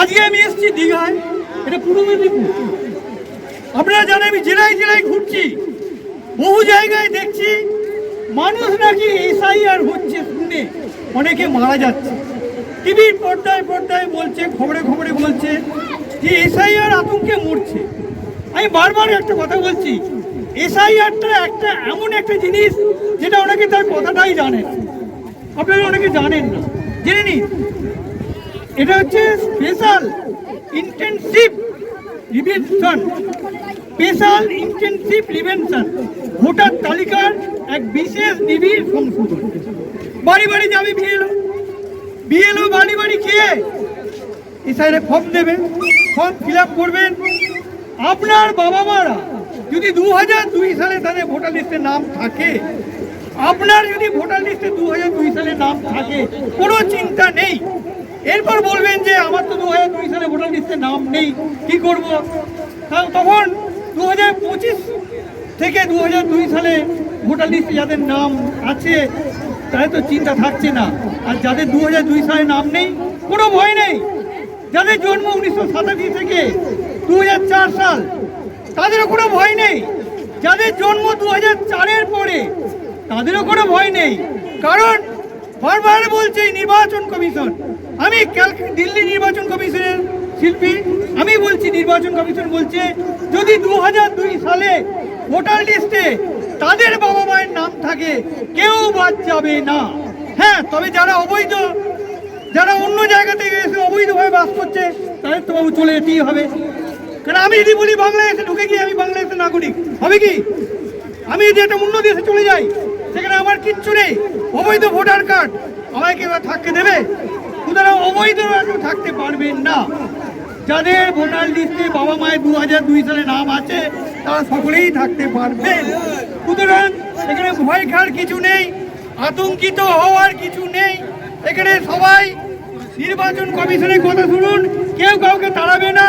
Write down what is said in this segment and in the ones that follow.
আজকে আমি এসেছি দীঘায়। এটা পূর্ব মেদিনীপুর। আপনারা জানেন, আমি জেলায় জেলায় ঘুরছি। বহু জায়গায় দেখছি, মানুষ নাকি এসআইআর হচ্ছে শুনে অনেকে মারা যাচ্ছে। টিভির পর্দায় পর্দায় বলছে, খবরে খবরে বলছে যে এসআইআর আতঙ্কে মরছে। আমি বারবার একটা কথা বলছি, এসআইআরটা একটা এমন একটা জিনিস যেটা অনেকে তার কথাটাই জানেন। আপনারা অনেকে জানেন না। জেনে নিন এটা হচ্ছে special intensive revision special intensive revision voter তালিকার এক বিশেষ নিবিড় সংশোধন। বাড়ি বাড়ি যাবে বিএলও। বিএলও বাড়ি বাড়ি খেয়ে এসআইরে ফর্ম দেবেন ফর্ম ফিল করবেন। আপনার বাবা মারা যদি দু হাজার দুই সালে তাদের ভোটার লিস্টে নাম থাকে, আপনার যদি ভোটার লিস্টে দু হাজার দুই সালে নাম থাকে, কোনো চিন্তা নেই। এরপর বলবেন যে আমার তো দু হাজার দুই সালে ভোটার লিস্টে নাম নেই, কি করব? তখন দু হাজার পঁচিশ থেকে দু হাজার দুই সালে ভোটার লিস্টে যাদের নাম আছে, তাদের তো চিন্তা থাকছে না। আর যাদের দু হাজার দুই সালে নাম নেই, কোনো ভয় নেই। যাদের জন্ম উনিশশো সাতাশি থেকে দু সাল, তাদেরও কোনো ভয় নেই। যাদের জন্ম দু হাজার চারের পরে, তাদেরও কোনো ভয় নেই। কারণ বারবার বলছে নির্বাচন কমিশন আমি দিল্লি নির্বাচন কমিশনের শিল্পী, আমি বলছি, নির্বাচন কমিশন বলছে, যদি দু হাজার দুই সালে ভোটার লিস্টে তাদের বাবা মায়ের নাম থাকে, কেউ বাদ যাবে না। হ্যাঁ তবে যারা অবৈধ, যারা অন্য জায়গা থেকে এসে অবৈধভাবে বাস করছে, তাদের তো বাবু চলে যেতেই হবে। কারণ আমি যদি বলি বাংলাদেশে ঢুকে গিয়ে আমি বাংলাদেশের নাগরিক, হবে কি? আমি যদি একটা অন্য দেশে চলে যাই, সেখানে আমার কিচ্ছু নেই। অবৈধ ভোটার কার্ড আমাকে কেউ থাকতে দেবে? সুতরাং অবৈধ কেউ থাকতে পারবেন না। যাদের ভোটার লিস্টে বাবা মায়ের দু হাজার দুই সালে নাম আছে, তারা সকলেই থাকতে পারবেন। সুতরাং এখানে ভয় খাওয়ার কিছু নেই, আতঙ্কিত হওয়ার কিছু নেই। এখানে সবাই নির্বাচন কমিশনের কথা শুনুন, কেউ কাউকে তাড়াবে না।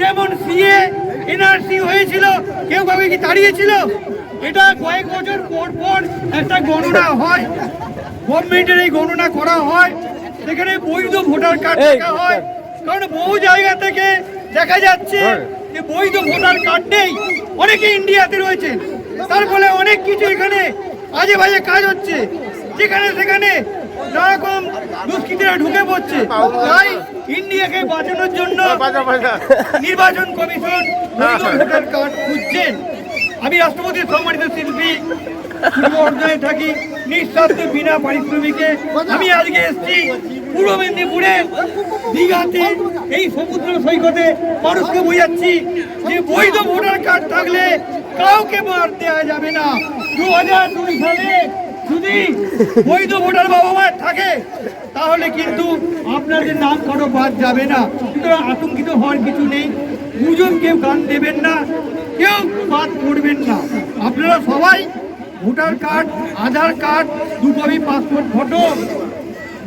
যেমন সিএ, এনআরসি হয়েছিল, কেউ কাউকে কি তাড়িয়েছিল? এটা কয়েক বছর পর পর একটা গণনা হয়। গভর্নমেন্টের এই গণনা করা হয়। সেখানে বৈধ ভোটার কার্ড দেখা হয়। কারণ বহু জায়গা থেকে দেখা যাচ্ছে যে বৈধ ভোটার কার্ড নেই। অনেকে ইন্ডিয়াতে রয়েছেন তার ফলে অনেক কিছু এখানে আজে বাজে কাজ হচ্ছে। যেখানে সেখানে নানারকম দুষ্কৃতীরা ঢুকে পড়ছে। তাই ইন্ডিয়াকে বাঁচানোর জন্য নির্বাচন কমিশন ভোটার কার্ড খুঁজছেন। আমি রাষ্ট্রপতির সম্মানিত শিল্পী বর্ধমানে থাকি নিঃস্বার্থে বিনা পারিশ্রমিকে। আমি আজকে এসেছি পূর্ব মেদিনীপুরে দীঘাতে, এই সমুদ্র সৈকতে। মানুষকে বোঝাচ্ছি যে বৈধ ভোটার কার্ড থাকলে কাউকে মার দেওয়া যাবে না। দু হাজার দুই সালে যদি বৈধ ভোটার বাবা মায়ের থাকে, তাহলে কিন্তু আপনাদের নাম কারও বাদ যাবে না। সুতরাং আতঙ্কিত হওয়ার কিছু নেই। গুজব কেউ গান দেবেন না, কেউ বাদ করবেন না। আপনারা সবাই ভোটার কার্ড, আধার কার্ড, দু কপি পাসপোর্ট ফটো,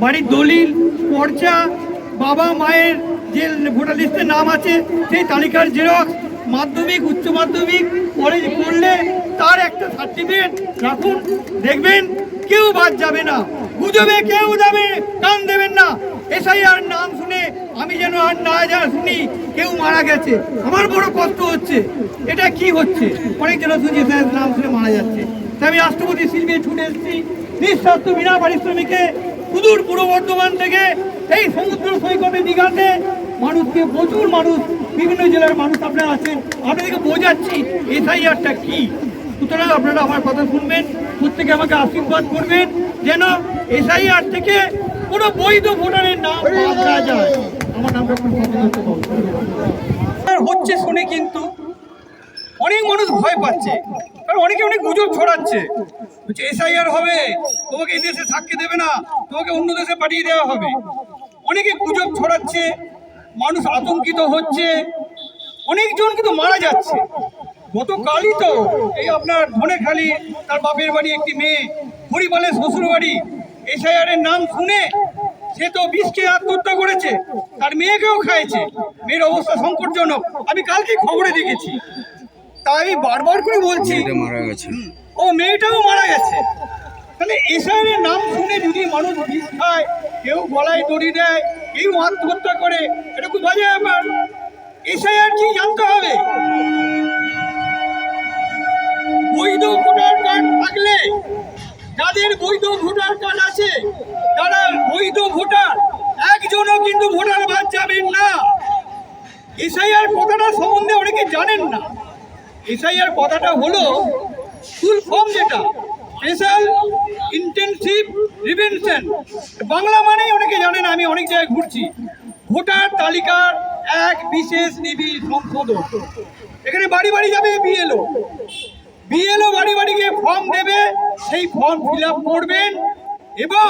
বাড়ির দলিল, পর্চা, বাবা মায়ের যে ভোটার লিস্টে নাম আছে, সেই তালিকার জেরক্স, মাধ্যমিক, উচ্চ মাধ্যমিক কলেজ পড়লে তার একটা সার্টিফিকেট রাখুন। দেখবেন কেউ বাদ যাবে না। গুজবে কেউ যাবে, কান দেবেন না। এসআই আর নাম শুনে আমি যেন আর না যা শুনি, কেউ মারা গেছে। আমার বড় কষ্ট হচ্ছে। এটা কি হচ্ছে? অনেক জন শুনছি নাম শুনে মারা যাচ্ছে। আমি রাষ্ট্রপতি শিল্পে ছুটে এসেছি। নিঃস্বার্থ বিনা পারিশ্রমিকে সুদূর পূর্ব বর্ধমান থেকে এই সমুদ্র সৈকতে দীঘাতে মানুষকে প্রচুর মানুষ, বিভিন্ন জেলার মানুষ আপনারা আছেন। আপনাদেরকে বোঝাচ্ছি, এসআইআরটা কি? সুতরাং আপনারা আমার কথা শুনবেন, প্রত্যেকে আমাকে আশীর্বাদ করবেন, যেন এসআইআর থেকে কোনো বৈধ ভোটারের নাম বাদ না যায়। আমার নাম ডক্টর হচ্ছে শুনে কিন্তু অনেক মানুষ ভয় পাচ্ছে। কারণ অনেকে অনেক গুজব ছড়াচ্ছে। বলছে, এসআইআর হবে, তোমাকে এই দেশে থাকতে দেবে না, তোমাকে অন্য দেশে পাঠিয়ে দেওয়া হবে। অনেকে গুজব ছড়াচ্ছে, মানুষ আতঙ্কিত হচ্ছে, অনেকজন কিন্তু মারা যাচ্ছে। গতকালই তো এই আপনার ধনেখালি, তার বাপের বাড়ি একটি মেয়ে, হরিপালের শ্বশুর বাড়ি এসআইআর এর নাম শুনে সে তো বিষকে আত্মহত্যা করেছে, তার মেয়েকেও খাইছে মেয়ের অবস্থা সংকটজনক। আমি কালকে খবরে দেখেছি। তাই বারবার করে বলছি। মারা গেছে। ও মেয়েটাও মারা গেছে। তাহলে এসবের নাম শুনে যদি মানুষ বিষ খায় কেউ গলায় দড়ি দেয় কেউ আত্মহত্যা করে এটা খুব বাজে ব্যাপার। এসআইআর কি জানতে হবে? বৈধ ভোটার কার্ড থাকলে যাদের বৈধ ভোটার কার্ড আছে তারা বৈধ ভোটার। একজনও কিন্তু ভোটার বাদ যাবেন না। এসআইআর কথাটা সম্বন্ধে অনেকে জানেন না। এসআইআর কথাটা হলো ফুল ফর্ম যেটা, স্পেশাল ইন্টেনসিভ রিভেনশন বাংলা মানেই অনেকে জানেন, আমি অনেক জায়গায় ঘুরছি। ভোটার তালিকার এক বিশেষ নিবিড় সংশোধন। এখানে বাড়ি বাড়ি যাবে বিএলও। বিএলও বাড়ি বাড়ি গিয়ে ফর্ম দেবে, সেই ফর্ম ফিল করবেন এবং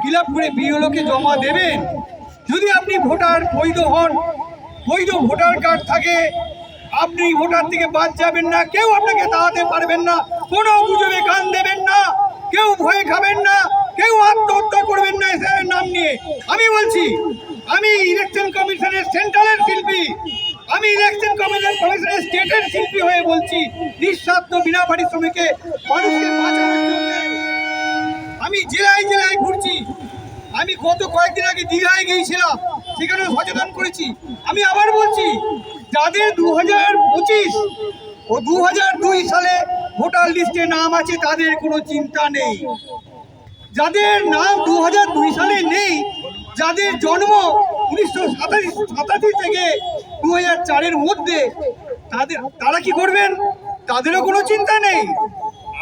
ফিল করে বিএলওকে জমা দেবেন। যদি আপনি ভোটার বৈধ হন, বৈধ ভোটার কার্ড থাকে আপনি ভোটার থেকে বাদ যাবেন না, কেউ আপনাকে দাঁড়াতে পারবেন না, কোনো গুজবে কান দেবেন না, কেউ ভয় খাবেন না, কেউ আত্মহত্যা করবেন না এসআইয়ের নাম নিয়ে। আমি বলছি, আমি ইলেকশন কমিশনের সেন্ট্রালের শিল্পী। আমি ইলেকশন কমিশন কমিশনের স্টেটের শিল্পী হয়ে বলছি, নিঃস্বার্থ, বিনা পারিশ্রমিকে মানুষকে বাঁচানোর আমি জেলায় জেলায় ঘুরছি। আমি গত কয়েকদিন আগে দীঘায় গিয়েছিলাম সেখানে সচেতন করেছি। আমি আবার বলছি যাদের দু হাজার পঁচিশ ও দু হাজার দুই সালে ভোটার লিস্টে নাম আছে, তাদের কোনো চিন্তা নেই। যাদের নাম দু হাজার দুই সালে নেই, যাদের জন্ম উনিশশো সাতাশি সাতাশি থেকে দু হাজার চারের মধ্যে, তাদের, তারা কি করবেন? তাদেরও কোনো চিন্তা নেই।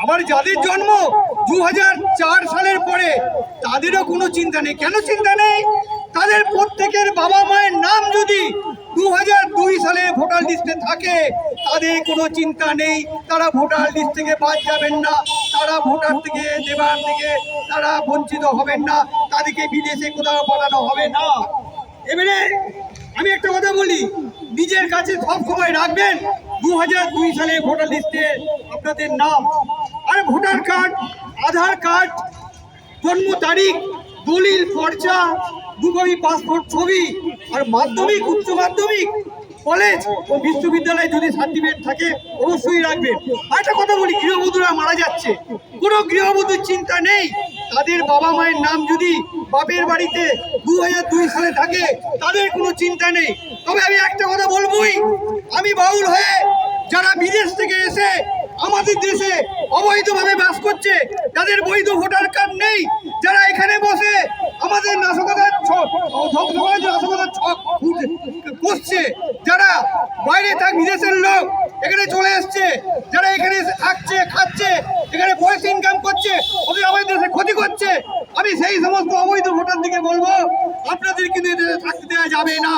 আবার যাদের জন্ম দু হাজার চার সালের পরে, তাদেরও কোনো চিন্তা নেই। কেন চিন্তা নেই? তাদের প্রত্যেকের বাবা মায়ের নাম যদি ভোটার লিস্টে থাকে, তাদের কোনো চিন্তা নেই। তারা ভোটার লিস্ট থেকে বাদ যাবেন না। তারা ভোটার থেকে দেবার থেকে তারা বঞ্চিত হবেন না। তাদেরকে বিদেশে কোথাও পাঠানো হবে না। এবারে আমি একটা কথা বলি, নিজের কাছে সব সময় রাখবেন দু হাজার দুই সালে ভোটার লিস্টে আপনাদের নাম। আর ভোটার কার্ড, আধার কার্ড, জন্ম তারিখ, দলিল, পর্চা দু কপি পাসপোর্ট ছবি, আর মাধ্যমিক, উচ্চ মাধ্যমিক কলেজ ও বিশ্ববিদ্যালয়ে যদি সার্টিফিকেট থাকে, অবশ্যই রাখবেন। আর একটা কথা বলি, গৃহবধূরা মারা যাচ্ছে। কোনো গৃহবধূর চিন্তা নেই। তাদের বাবা মায়ের নাম যদি বাপের বাড়িতে দু দুই সালে থাকে, তাদের কোনো চিন্তা নেই। তবে আমি একটা কথা বলবোই, আমি বাউল হয়ে যারা বিদেশ থেকে এসে আমাদের দেশে অবৈধভাবে বাস করছে যাদের বৈধ ভোটার কার্ড নেই। যারা এখানে বসে আমাদের নাশকতার ছ- সমাজ নাশকতার ছক যারা বাইরে থাক বিদেশের লোক। এখানে চলে এসছে, যারা এখানে থাকছে, খাচ্ছে, এখানে পয়সা ইনকাম করছে, ওদের আমাদের দেশে ক্ষতি করছে। আমি সেই সমস্ত অবৈধ ভোটার দিকে বলব, আপনাদের কিন্তু এদেশে থাকতে দেওয়া যাবে না।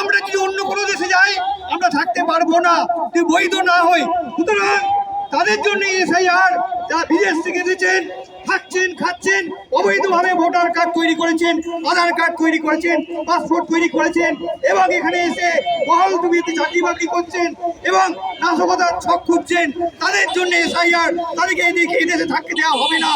আমরা যদি অন্য কোনো দেশে যাই, আমরা থাকতে পারব না। যদি বৈধ না হই, সুতরাং তাদের জন্য এসআইআর যারা বিদেশ থেকে এসেছেন থাকছেন খাচ্ছেন। অবৈধভাবে ভোটার কার্ড তৈরি করেছেন, আধার কার্ড তৈরি করেছেন, পাসপোর্ট তৈরি করেছেন এবং এখানে এসে বহল জমিতে চাকরি বাকরি করছেন এবং নাশকতার ছক খুঁজছেন। তাদের জন্য এসআইআর তাদেরকে এদিকে এদেশে থাকতে দেওয়া হবে না।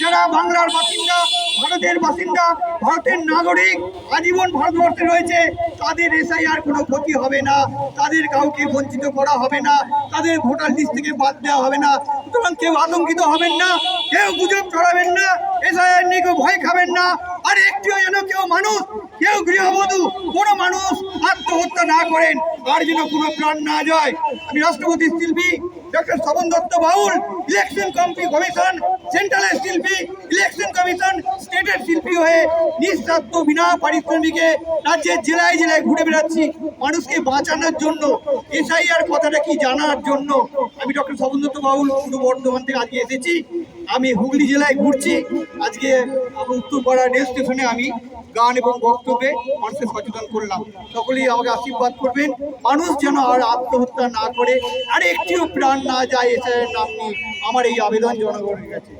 যারা বাংলার বাসিন্দা, ভারতের বাসিন্দা, ভারতের নাগরিক, আজীবন ভারতবর্ষে রয়েছে, তাদের এসআইআর কোনো ক্ষতি হবে না। তাদের কাউকে বঞ্চিত করা হবে না। তাদের ভোটার লিস্ট থেকে বাদ দেওয়া হবে না। সুতরাং কেউ আতঙ্কিত হবেন না, কেউ গুজব ছড়াবেন না, এসআইআর নিয়ে কেউ ভয় খাবেন না, আর একটিও যেন কেউ মানুষ কেউ গৃহবধূ, কোনো মানুষ আত্মহত্যা না করেন, আর যেন কোনো প্রাণ না যায়। আমি রাষ্ট্রপতি শিল্পী doctor Shovan Dutta Baul, election commission সেন্ট্রালের শিল্পী, ইলেকশন কমিশন, স্টেটের শিল্পী হয়ে নিঃস্বার্থ, বিনা পারিশ্রমিকে রাজ্যের জেলায় জেলায় ঘুরে বেড়াচ্ছি মানুষকে বাঁচানোর জন্য, এসআইআর কথাটা কি জানার জন্য। আমি ডক্টর শোভন দত্ত বাউল, পূর্ব বর্ধমান থেকে আজকে এসেছি। আমি হুগলি জেলায় ঘুরছি। আজকে উত্তরপাড়া রেল স্টেশনে আমি গান এবং বক্তব্যে মানুষের সচেতন করলাম। সকলেই আমাকে আশীর্বাদ করবেন। মানুষ যেন আর আত্মহত্যা না করে আর একটিও প্রাণ না যায় এসআইয়ের নাম নিয়ে আমার এই আবেদন জনগণের কাছে।